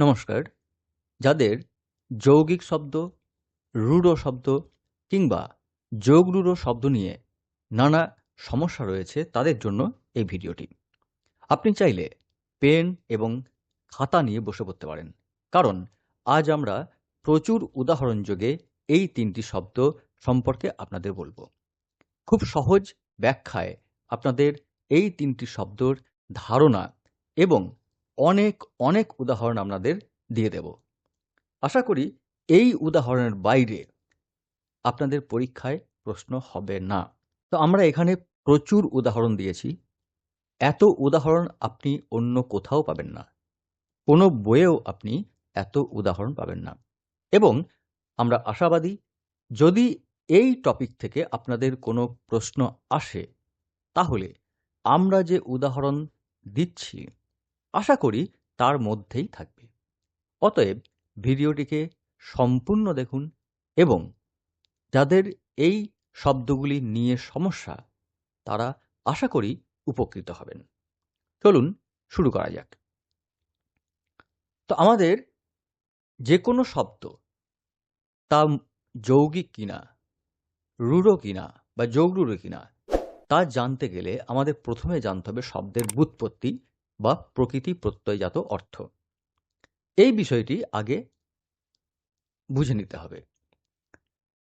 নমস্কার। যাদের যৌগিক শব্দ, রূঢ় শব্দ কিংবা যোগ রূঢ় শব্দ নিয়ে নানা সমস্যা রয়েছে, তাদের জন্য এই ভিডিওটি। আপনি চাইলে পেন এবং খাতা নিয়ে বসে পড়তে পারেন। কারণ আজ আমরা প্রচুর উদাহরণ যোগে এই তিনটি শব্দ সম্পর্কে আপনাদের বলব। খুব সহজ ব্যাখ্যায় আপনাদের এই তিনটি শব্দর ধারণা এবং অনেক অনেক উদাহরণ আপনাদের দিয়ে দেব। আশা করি এই উদাহরণের বাইরে আপনাদের পরীক্ষায় প্রশ্ন হবে না। তো আমরা এখানে প্রচুর উদাহরণ দিয়েছি। এত উদাহরণ আপনি অন্য কোথাও পাবেন না। কোনো বইয়েও আপনি এত উদাহরণ পাবেন না। এবং আমরা আশাবাদী, যদি এই টপিক থেকে আপনাদের কোনো প্রশ্ন আসে, তাহলে আমরা যে উদাহরণ দিচ্ছি আশা করি তার মধ্যেই থাকবে। অতএব ভিডিওটিকে সম্পূর্ণ দেখুন এবং যাদের এই শব্দগুলি নিয়ে সমস্যা, তারা আশা করি উপকৃত হবেন। চলুন শুরু করা যাক। তো আমাদের যে কোনো শব্দ, তা যৌগিক কিনা, রূঢ় কিনা বা যৌগরূঢ় কিনা, তা জানতে গেলে আমাদের প্রথমে জানতে হবে শব্দের বুৎপত্তি বা প্রকৃতি প্রত্যয়জাত অর্থ। এই বিষয়টি আগে বুঝে নিতে হবে।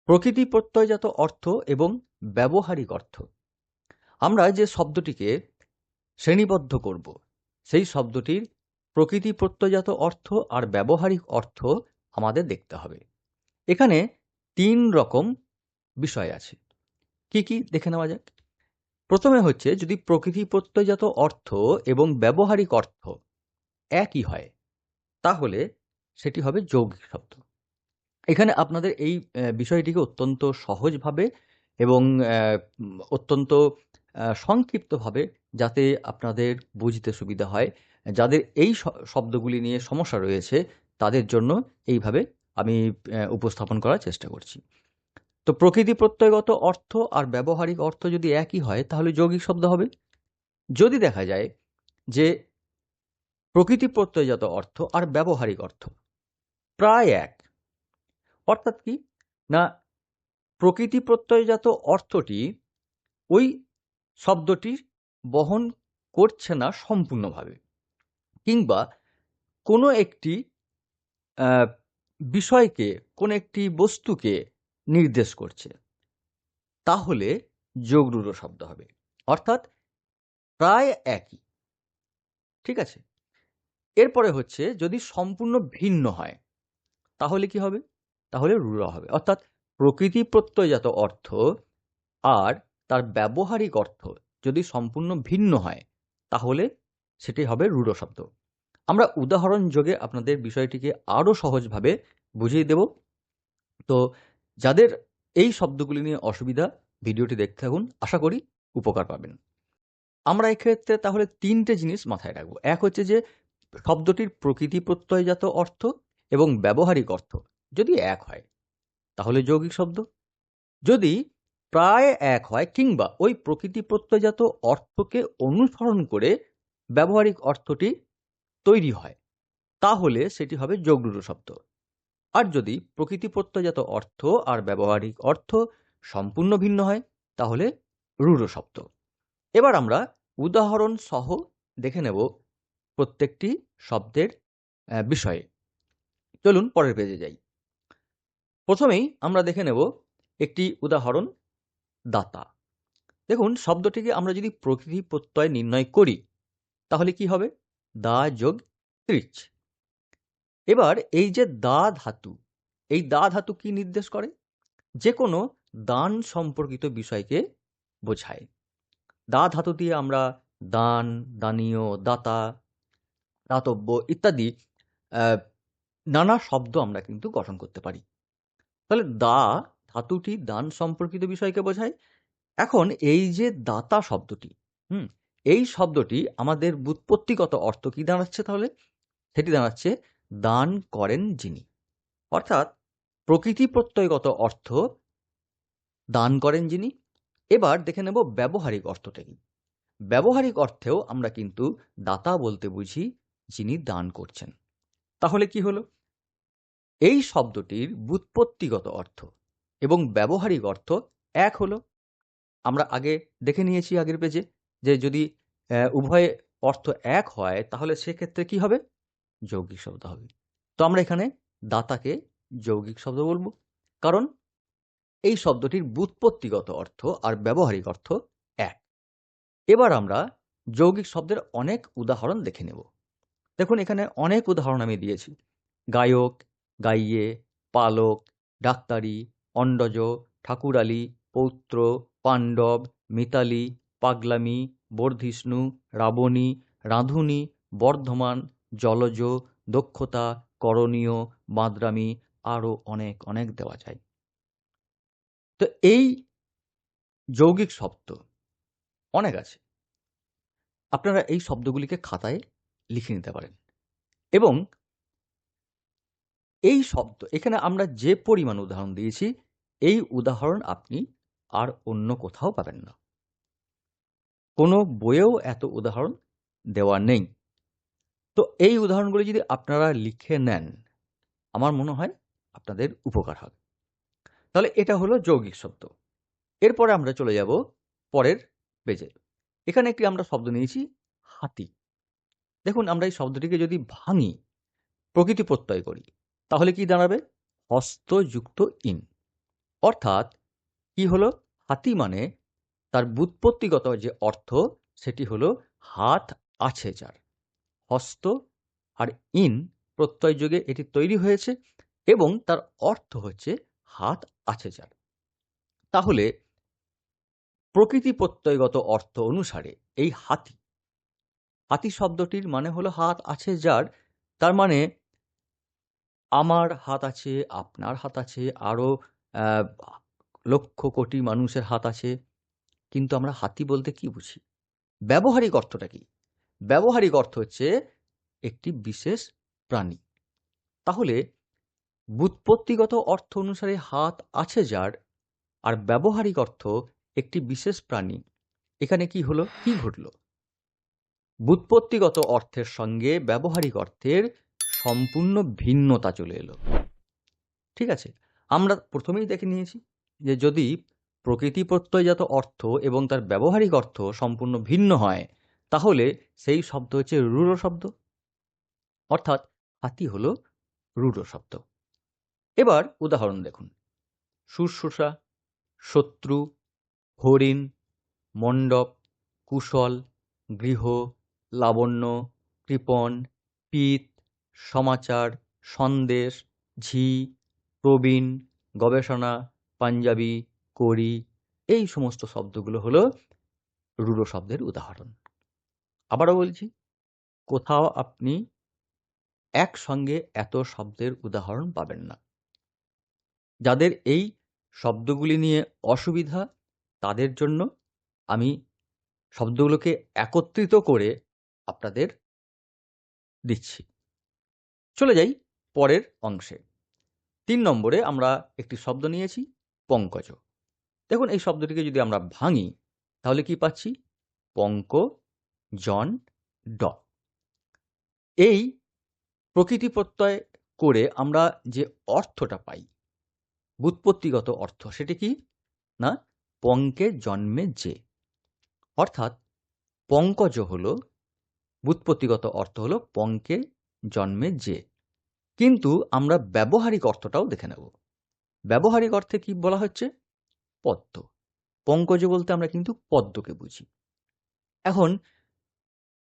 প্রকৃতি প্রত্যয়জাত অর্থ এবং ব্যবহারিক অর্থ। আমরা যে শব্দটিকে শ্রেণীবদ্ধ করব, সেই শব্দটির প্রকৃতি প্রত্যয়জাত অর্থ আর ব্যবহারিক অর্থ আমাদের দেখতে হবে। এখানে তিন রকম বিষয় আছে। কি কি দেখে নেওয়া যাক? প্রথমে হচ্ছে যদি প্রকৃতি প্রত্যয়জাত অর্থ এবং ব্যবহারিক অর্থ একই হয়, তাহলে সেটি হবে যৌগিক শব্দ। এখানে আপনাদের এই বিষয়টিকে অত্যন্ত সহজভাবে এবং অত্যন্ত সংক্ষিপ্তভাবে যাতে আপনাদের বুঝতে সুবিধা হয়, যাদের এই শব্দগুলি নিয়ে সমস্যা রয়েছে, তাদের জন্য এইভাবে আমি উপস্থাপন করার চেষ্টা করছি। তো প্রকৃতি প্রত্যয়গত অর্থ আর ব্যবহারিক অর্থ যদি একই হয়, তাহলে যৌগিক শব্দ হবে। যদি দেখা যায় যে প্রকৃতি প্রত্যয়জাত অর্থ আর ব্যবহারিক অর্থ প্রায় এক, অর্থাৎ কি? না, প্রকৃতি প্রত্যয়জাত অর্থটি ওই শব্দটি বহন করছে না সম্পূর্ণভাবে, কিংবা কোনো একটি বিষয়কে, কোনো একটি বস্তুকে নির্দেশ করছে। তাহলে যোগরূঢ় শব্দ হবে। অর্থাৎ প্রায় একই। ঠিক আছে? এরপরে হচ্ছে যদি সম্পূর্ণ ভিন্ন হয়, তাহলে কি হবে? তাহলে রূঢ় হবে। অর্থাৎ প্রকৃতি প্রত্যয়জাত অর্থ আর তার ব্যবহারিক অর্থ যদি সম্পূর্ণ ভিন্ন হয়, তাহলে সেটি হবে রূঢ় শব্দ। আমরা উদাহরণ যোগে আপনাদের বিষয়টিকে আরও সহজভাবে বুঝিয়ে দেব। তো যাদের এই শব্দগুলি নিয়ে অসুবিধা, ভিডিওটি দেখতে থাকুন, আশা করি উপকার পাবেন। আমরা এক্ষেত্রে তাহলে তিনটে জিনিস মাথায় রাখব। এক হচ্ছে যে, শব্দটির প্রকৃতি প্রত্যয়জাত অর্থ এবং ব্যবহারিক অর্থ যদি এক হয়, তাহলে যৌগিক শব্দ। যদি প্রায় এক হয় কিংবা ওই প্রকৃতি প্রত্যয়জাত অর্থকে অনুসরণ করে ব্যবহারিক অর্থটি তৈরি হয়, তাহলে সেটি হবে যোগরূঢ় শব্দ। আর যদি প্রকৃতি প্রত্যয়জাত অর্থ আর ব্যবহারিক অর্থ সম্পূর্ণ ভিন্ন হয়, তাহলে রূঢ় শব্দ। এবার আমরা উদাহরণ সহ দেখে নেব প্রত্যেকটি শব্দের বিষয়ে। চলুন পরের পেজে যাই। প্রথমেই আমরা দেখে নেব একটি উদাহরণ, দাতা। দেখুন, শব্দটিকে আমরা যদি প্রকৃতি প্রত্যয় নির্ণয় করি, তাহলে কি হবে? দা যোগ ত্রিচ। এবার এই যে দা ধাতু, এই দা ধাতু কি নির্দেশ করে? যে কোনো দান সম্পর্কিত বিষয়কে বোঝায়। দা ধাতু দিয়ে আমরা দান, দানীয়, দাতা, দাতব্য ইত্যাদি নানা শব্দ আমরা কিন্তু গঠন করতে পারি। তাহলে দা ধাতুটি দান সম্পর্কিত বিষয়কে বোঝায়। এখন এই যে দাতা শব্দটি, হুম, এই শব্দটি আমাদের বুৎপত্তিগত অর্থ কি দাঁড়াচ্ছে তাহলে? সেটি দাঁড়াচ্ছে দান করেন যিনি। অর্থাৎ প্রকৃতি প্রত্যয়গত অর্থ দান করেন যিনি। এবার দেখে নেব ব্যবহারিক অর্থটা কি। ব্যবহারিক অর্থেও আমরা কিন্তু দাতা বলতে বুঝি যিনি দান করছেন। তাহলে কি হলো? এই শব্দটির ব্যুৎপত্তিগত অর্থ এবং ব্যবহারিক অর্থ এক হলো। আমরা আগে দেখে নিয়েছি আগের পেজে যে যদি উভয় অর্থ এক হয়, তাহলে সেক্ষেত্রে কি হবে? যৌগিক শব্দ হবে। তো আমরা এখানে দাতাকে যৌগিক শব্দ বলব। কারণ এই শব্দটির ব্যুৎপত্তিগত অর্থ আর ব্যবহারিক অর্থ এক। এবার আমরা যৌগিক শব্দের অনেক উদাহরণ দেখে নেব। দেখুন, এখানে অনেক উদাহরণ আমি দিয়েছি। গায়ক, গাইয়ে, পালক, ডাক্তারি, অন্ডজ, ঠাকুরালী, পৌত্র, পাণ্ডব, মিতালি, পাগলামি, বর্ধিষ্ণু, রাবণী, রাঁধুনি, বর্ধমান জলজ, দক্ষতা, করণীয়, বাঁদরামি আরও অনেক অনেক দেওয়া যায়। তো এই যৌগিক শব্দ অনেক আছে। আপনারা এই শব্দগুলিকে খাতায় লিখে নিতে পারেন। এবং এই শব্দ, এখানে আমরা যে পরিমাণ উদাহরণ দিয়েছি, এই উদাহরণ আপনি আর অন্য কোথাও পাবেন না। কোনো বইয়েও এত উদাহরণ দেওয়া নেই। তো এই উদাহরণগুলি যদি আপনারা লিখে নেন, আমার মনে হয় আপনাদের উপকার হবে। তাহলে এটা হলো যৌগিক শব্দ। এরপরে আমরা চলে যাব পরের পেজে এখানে একটি আমরা শব্দ নিয়েছি, হাতি। দেখুন, আমরা এই শব্দটিকে যদি ভাঙি, প্রকৃতি প্রত্যয় করি, তাহলে কি দাঁড়াবে? হস্তযুক্ত ইন। অর্থাৎ কি হলো? হাতি মানে তার ব্যুৎপত্তিগত যে অর্থ, সেটি হলো হাত আছে যার। হস্ত আর ইন প্রত্যয় যোগে এটি তৈরি হয়েছে এবং তার অর্থ হচ্ছে হাত আছে যার। তাহলে প্রকৃতি প্রত্যয়গত অর্থ অনুসারে এই হাতি হাতি শব্দটির মানে হলো হাত আছে যার, তার মানে আমার হাত আছে, আপনার হাত আছে আরও লক্ষ কোটি মানুষের হাত আছে। কিন্তু আমরা হাতি বলতে কি বুঝি? ব্যবহারিক অর্থটা কি? ব্যবহারিক অর্থ হচ্ছে একটি বিশেষ প্রাণী। তাহলে ব্যুৎপত্তিগত অর্থ অনুসারে হাত আছে যার, আর ব্যবহারিক অর্থ একটি বিশেষ প্রাণী। এখানে কি হলো? কি ঘটলো? ব্যুৎপত্তিগত অর্থের সঙ্গে ব্যবহারিক অর্থের সম্পূর্ণ ভিন্নতা চলে এলো। ঠিক আছে, আমরা প্রথমেই দেখে নিয়েছি যে যদি প্রকৃতি প্রত্যয়জাত অর্থ এবং তার ব্যবহারিক অর্থ সম্পূর্ণ ভিন্ন হয় তাহলে সেই শব্দ হচ্ছে রূঢ় শব্দ। অর্থাৎ হাতি হল রূঢ় শব্দ। এবার উদাহরণ দেখুন। শুশ্রূষা, শত্রু, হরিণ, মণ্ডপ, কুশল, গৃহ, লাবণ্য, কৃপণ, পিত, সমাচার, সন্দেশ, ঝি, প্রবীণ, গবেষণা, পাঞ্জাবি করি এই সমস্ত শব্দগুলো হলো রূঢ় শব্দের উদাহরণ। আবারও বলছি, কোথাও আপনি একসঙ্গে এত শব্দের উদাহরণ পাবেন না। যাদের এই শব্দগুলি নিয়ে অসুবিধা, তাদের জন্য আমি শব্দগুলোকে একত্রিত করে আপনাদের দিচ্ছি। চলে যাই পরের অংশে। তিন নম্বরে আমরা একটি শব্দ নিয়েছি, পঙ্কজ। দেখুন, এই শব্দটিকে যদি আমরা ভাঙি, তাহলে কি পাচ্ছি? পঙ্ক জন ড। এই প্রকৃতি প্রত্যয় করে আমরা যে অর্থটা পাই বুৎপত্তিগত অর্থ, সেটি কি? না, পঙ্কে জন্মে যে। অর্থাৎ পঙ্কজ হল বুৎপত্তিগত অর্থ হল পঙ্কে জন্মে যে। কিন্তু আমরা ব্যবহারিক অর্থটাও দেখে নেব। ব্যবহারিক অর্থে কি বলা হচ্ছে? পদ্ম। পঙ্কজ বলতে আমরা কিন্তু পদ্মকে বুঝি। এখন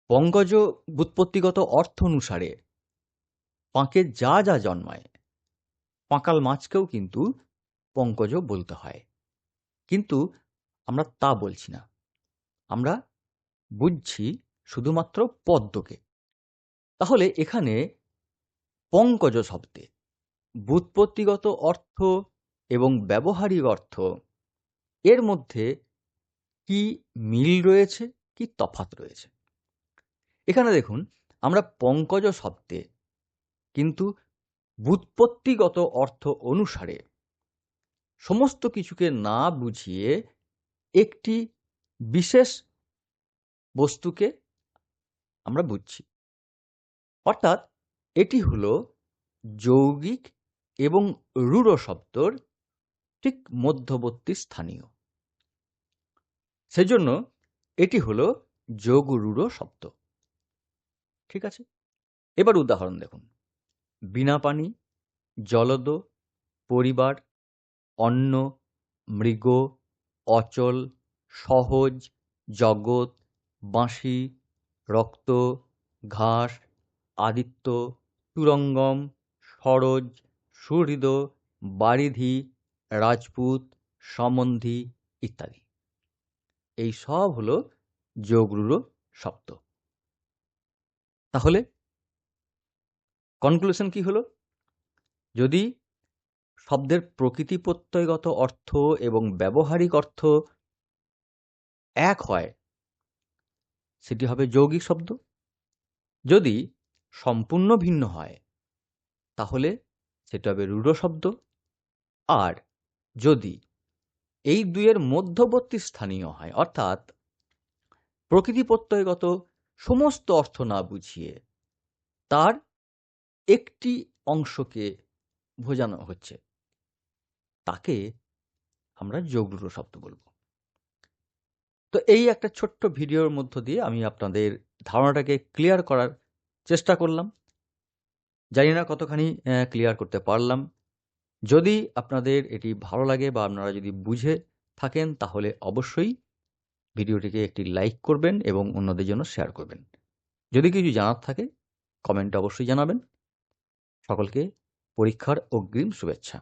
পঙ্কজ বুৎপত্তিগত অর্থ অনুসারে পাঁকে যা যা জন্মায়, পাঁকাল মাছকেও কিন্তু পঙ্কজ বলতে হয়। কিন্তু আমরা তা বলছি না। আমরা বুঝছি শুধুমাত্র পদ্মকে। তাহলে এখানে পঙ্কজ শব্দে ব্যুৎপত্তিগত অর্থ এবং ব্যবহারিক অর্থ এর মধ্যে কি মিল রয়েছে, কি তফাত রয়েছে? এখানে দেখুন, আমরা পঙ্কজ শব্দে কিন্তু ব্যুৎপত্তিগত অর্থ অনুসারে সমস্ত কিছুকে না বুঝিয়ে একটি বিশেষ বস্তুকে আমরা বুঝছি। অর্থাৎ এটি হল যৌগিক এবং রূঢ় শব্দর ঠিক মধ্যবর্তী স্থানীয়। সেজন্য এটি হল যোগ রূঢ় শব্দ। ঠিক আছে? এবার উদাহরণ দেখুন। বিনা পানি, জলদ, পরিবার, অন্ন, মৃগ, অচল, সহজ, জগৎ, বাঁশি, রক্ত, ঘাস, আদিত্য, তুরঙ্গম, সরোজ, সুহৃদ, বারিধি, রাজপুত সম্বন্ধী ইত্যাদি। এই সব হলো যোগরূঢ় শব্দ। তাহলে কনক্লুশন কি হলো? যদি শব্দের প্রকৃতি প্রত্যয়গত অর্থ এবং ব্যবহারিক অর্থ এক হয়, সেটি হবে যৌগিক শব্দ। যদি সম্পূর্ণ ভিন্ন হয়, তাহলে সেটা হবে রূঢ় শব্দ। আর যদি এই দুইয়ের মধ্যবর্তী স্থানীয় হয়, অর্থাৎ প্রকৃতি প্রত্যয়গত সমস্ত অর্থ না বুঝিয়ে তার একটি অংশকে বোঝানো হচ্ছে। তাকে আমরা যোগরূঢ় শব্দ বলব। তো এই একটা ছোট্ট ভিডিওর মধ্য দিয়ে আমি আপনাদের ধারণাটাকে ক্লিয়ার করার চেষ্টা করলাম। জানি না কতখানি ক্লিয়ার করতে পারলাম। যদি আপনাদের এটি ভালো লাগে বা আপনারা যদি বুঝে থাকেন, তাহলে অবশ্যই ভিডিওটিকে একটি লাইক করবেন এবং অন্যদের জন্য শেয়ার করবেন। যদি কিছু জানার থাকে, কমেন্টে অবশ্যই জানাবেন। সকলকে পরীক্ষার অগ্রিম শুভেচ্ছা।